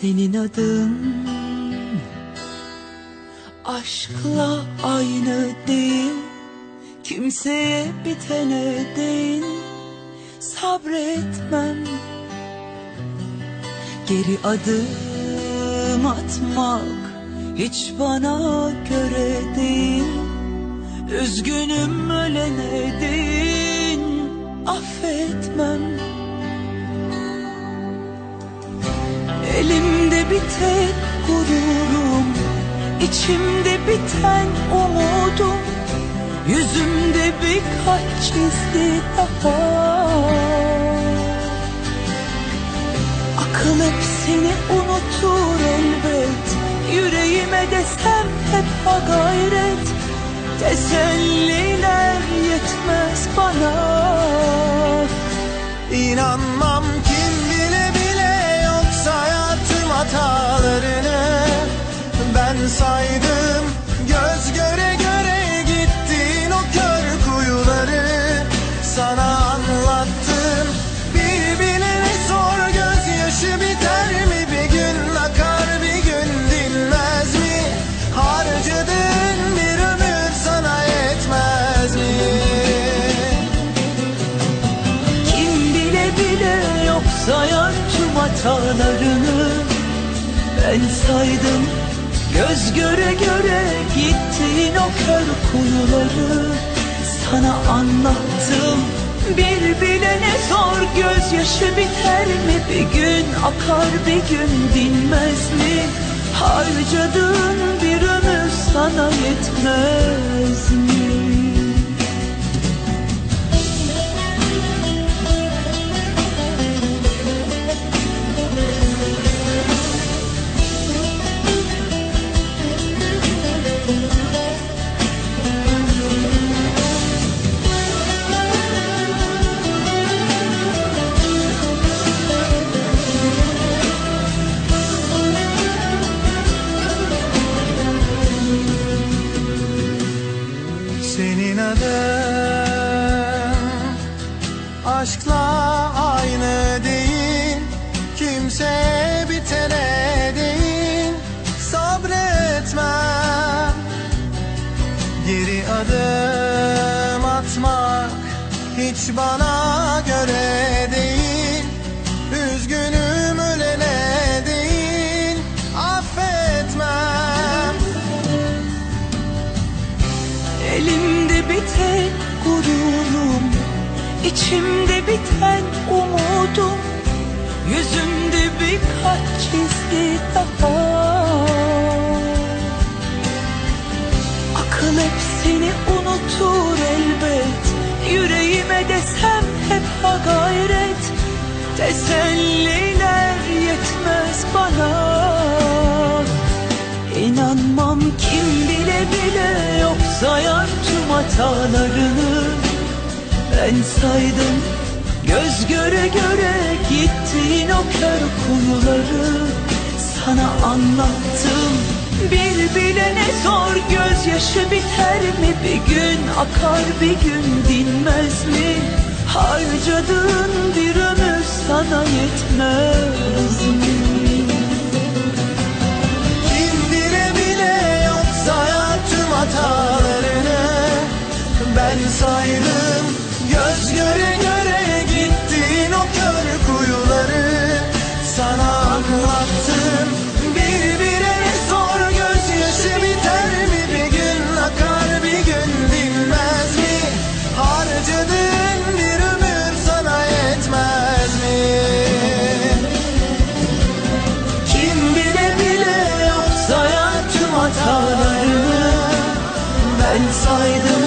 Senin adın aşkla aynı değil Kimseye bitene değil. Sabretmem Geri adım atmak hiç bana göre değil. Üzgünüm ölene değil Affetmem Elimde bir tek gururum içimde biten umudum Yüzümde birkaç çizgi daha. Akıl hep seni unutur elbet Yüreğime desem hep ha gayret Teselliler yetmez bana. İnanmam saydım göz göre göre gittin o kör kuyuları. Sana anlattım bir bilene sor gözyaşı biter mi? Bir gün akar bir gün dinmez mi? Harcadığın bir ömür sana yetmez mi? Kim bile bile yok sayar tüm hatalarını Ben saydım göz göre göre gittiğin o kör kuyuları. Sana anlattım bir bilene sor gözyaşı biter mi? Bir gün akar bir gün dinmez mi? Harcadığın bir ömür sana yetmez mi? Adın aşkla aynı değil Kimse bitene değil. Sabretmem Geri adım atmak hiç bana göre değil içimde biten umudum Yüzümde birkaç çizgi daha. Akıl hep seni unutur elbet Yüreğime desem hep ha gayret. Teselliler yetmez bana. İnanmam kim bile bile yok sayar tüm hatalarını Ben saydım. Göz göre göre gittiğin o kör kuyuları. Sana anlattım. Bir bilene sor gözyaşı biter mi? Bir gün akar bir gün dinmez mi? Harcadığın bir ömür sana yetmez mi? Ben saydım